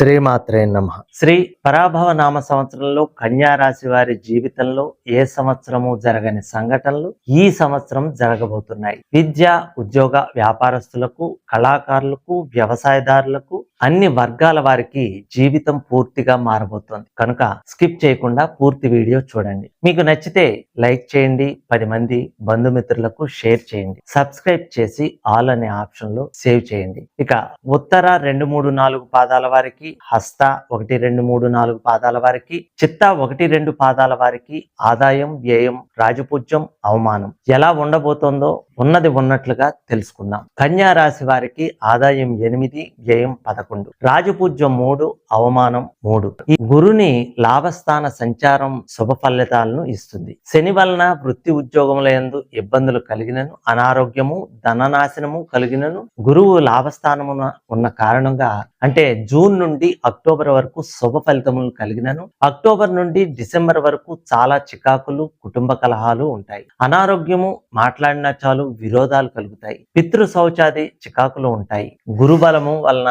శ్రీమాత్రే నమ. శ్రీ పరాభవ నామ సంవత్సరంలో కన్యా రాశి వారి జీవితంలో ఏ సంవత్సరము జరగని సంఘటనలు ఈ సంవత్సరం జరగబోతున్నాయి. విద్య ఉద్యోగ వ్యాపారస్తులకు కళాకారులకు వ్యవసాయదారులకు అన్ని వర్గాల వారికి జీవితం పూర్తిగా మారబోతోంది. కనుక స్కిప్ చేయకుండా పూర్తి వీడియో చూడండి. మీకు నచ్చితే లైక్ చేయండి పది మంది బంధుమిత్రులకు షేర్ చేయండి. సబ్స్క్రైబ్ చేసి ఆల్ అనే ఆప్షన్లో సేవ్ చేయండి. ఇక ఉత్తర రెండు మూడు నాలుగు పాదాల వారికి హస్త ఒకటి రెండు మూడు నాలుగు పాదాల వారికి చిత్త ఒకటి రెండు పాదాల వారికి ఆదాయం వ్యయం రాజపూజ్యం అవమానం ఎలా ఉండబోతోందో ఉన్నది ఉన్నట్లుగా తెలుసుకుందాం. కన్యా రాశి వారికి ఆదాయం ఎనిమిది వ్యయం పదకొండు. రాజపూజ్యం మూడు అవమానం మూడు. ఈ గురుని లాభస్థాన సంచారం శుభ ఫలితాలను ఇస్తుంది. శని వలన వృత్తి ఉద్యోగముల యందు ఇబ్బందులు కలిగినను అనారోగ్యము ధననాశనము కలిగినను గురువు లాభస్థానమున ఉన్న కారణంగా అంటే జూన్ నుండి అక్టోబర్ వరకు శుభ ఫలితములు కలిగినను అక్టోబర్ నుండి డిసెంబర్ వరకు చాలా చికాకులు కుటుంబ కలహాలు ఉంటాయి. అనారోగ్యము మాట్లాడిన చాలు విరోధాలు కలుగుతాయి. పితృ శౌచాది చికాకులు ఉంటాయి. గురుబలము వలన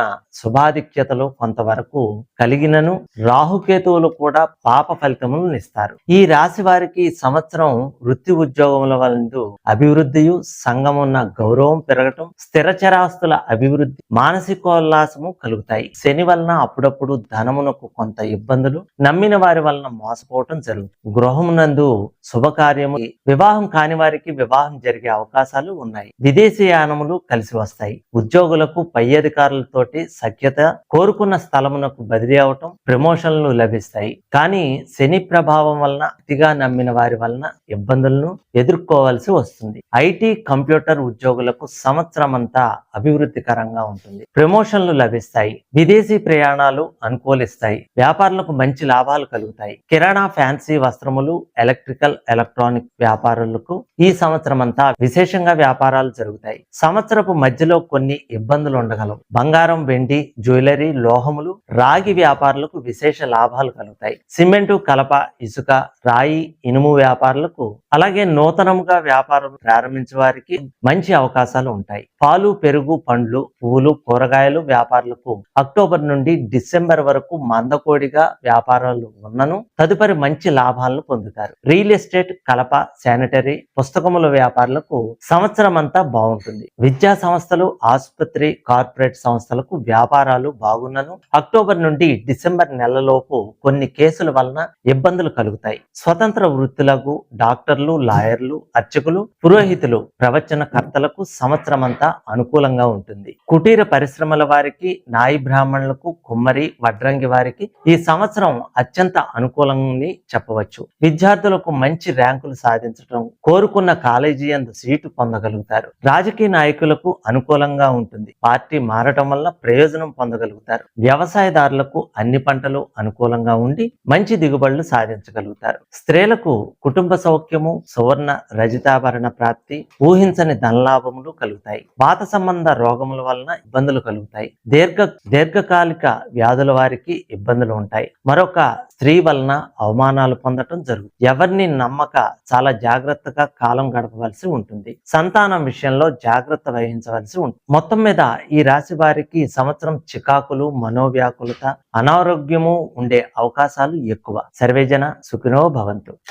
శుభాధిక్యతలు కొంతవరకు కలిగినను రాహుకేతువులు కూడా పాప ఫలితములను ఇస్తారు. ఈ రాశి వారికి సంవత్సరం వృత్తి ఉద్యోగముల వలందు అభివృద్ధియు సంఘమున్న గౌరవం పెరగటం స్థిరచరాస్తుల అభివృద్ధి మానసికోల్లాసము కలుగుతాయి. శని వలన అప్పుడప్పుడు ధనమునకు కొంత ఇబ్బందులు నమ్మిన వారి వలన మోసపోవటం జరుగుతుంది. గృహమునందు శుభకార్యము వివాహం కాని వారికి వివాహం జరిగే అవకాశాలు ఉన్నాయి. విదేశీ యానములు కలిసి వస్తాయి. ఉద్యోగులకు పై అధికారులతోటి సఖ్యత కోరుకున్న స్థలమునకు బదిలీ అవటం ప్రమోషన్లు లభిస్తాయి. కానీ శని ప్రభావం వలన అతిగా నమ్మిన వారి వలన ఇబ్బందులను ఎదుర్కోవాల్సి వస్తుంది. ఐటీ కంప్యూటర్ ఉద్యోగులకు సంవత్సరం అంతా అభివృద్ధికరంగా ఉంటుంది. ప్రమోషన్లు లభిస్తాయి. విదేశీ ప్రయాణాలు అనుకూలిస్తాయి. వ్యాపారులకు మంచి లాభాలు కలుగుతాయి. కిరాణా ఫ్యాన్సీ వస్త్రములు ఎలక్ట్రికల్ ఎలక్ట్రానిక్ వ్యాపారులకు ఈ సంవత్సరం అంతా విశేషంగా వ్యాపారాలు జరుగుతాయి. సంవత్సరపు మధ్యలో కొన్ని ఇబ్బందులు ఉండగలవు. బంగారం వెండి జ్యువెలరీ లోహములు రాగి వ్యాపారులకు విశేష లాభాలు కలుగుతాయి. సిమెంటు కలప ఇసుక రాయి ఇనుము వ్యాపారులకు అలాగే నూతనముగా వ్యాపారం ప్రారంభించే వారికి మంచి అవకాశాలు ఉంటాయి. పాలు పెరుగు పండ్లు పువ్వులు కూరగాయలు వ్యాపారులకు అక్టోబర్ నుండి డిసెంబర్ వరకు మందకోడిగా వ్యాపారాలు ఉన్నను తదుపరి మంచి లాభాలను పొందుతారు. రియల్ ఎస్టేట్ కలప శానిటరీ పుస్తకముల వ్యాపారులకు సంవత్సరం అంతా బాగుంటుంది. విద్యా సంస్థలు ఆసుపత్రి కార్పొరేట్ సంస్థలకు వ్యాపారాలు బాగున్నను. అక్టోబర్ నుండి డిసెంబర్ నెలలోపు కొన్ని కేసుల వలన ఇబ్బందులు కలుగుతాయి. స్వతంత్ర వృత్తులకు డాక్టర్లు లాయర్లు అర్చకులు పురోహితులు ప్రవచనకర్తలకు సంవత్సరం అంతా అనుకూలంగా ఉంటుంది. కుటీర పరిశ్రమల వారికి నాయి బ్రాహ్మణులకు కుమ్మరి వడ్రంగి వారికి ఈ సంవత్సరం అత్యంత అనుకూలంగా చెప్పవచ్చు. విద్యార్థులకు మంచి ర్యాంకులు సాధించడం కోరుకున్న కాలేజీ అందు సీటు పొందగలుగుతారు. రాజకీయ నాయకులకు అనుకూలంగా ఉంటుంది. పార్టీ మారటం వల్ల ప్రయోజనం పొందగలుగుతారు. వ్యవసాయదారులకు అన్ని పంటలు అనుకూలంగా ఉండి మంచి దిగుబడులు సాధించగలుగుతారు. స్త్రీలకు కుటుంబ సౌఖ్యము సువర్ణ రజితాభరణ ప్రాప్తి ఊహించని ధనలాభములు కలుగుతాయి. పాత సంబంధ రోగముల వలన ఇబ్బందులు కలుగుతాయి. దీర్ఘ దీర్ఘకాలిక వ్యాధుల వారికి ఇబ్బందులు ఉంటాయి. మరొక స్త్రీ వలన అవమానాలు పొందటం జరుగుతుంది. ఎవరిని నమ్మక చాలా జాగ్రత్తగా కాలం గడపవలసి ఉంటుంది. సంతానం విషయంలో జాగ్రత్త వహించవలసి ఉంటుంది. మొత్తం మీద ఈ రాశి వారికి సంవత్సరం చికాకులు మనోవ్యాకులత అనారోగ్యము ఉండే అవకాశాలు ఎక్కువ. సర్వేజన సుఖినో భవంతు.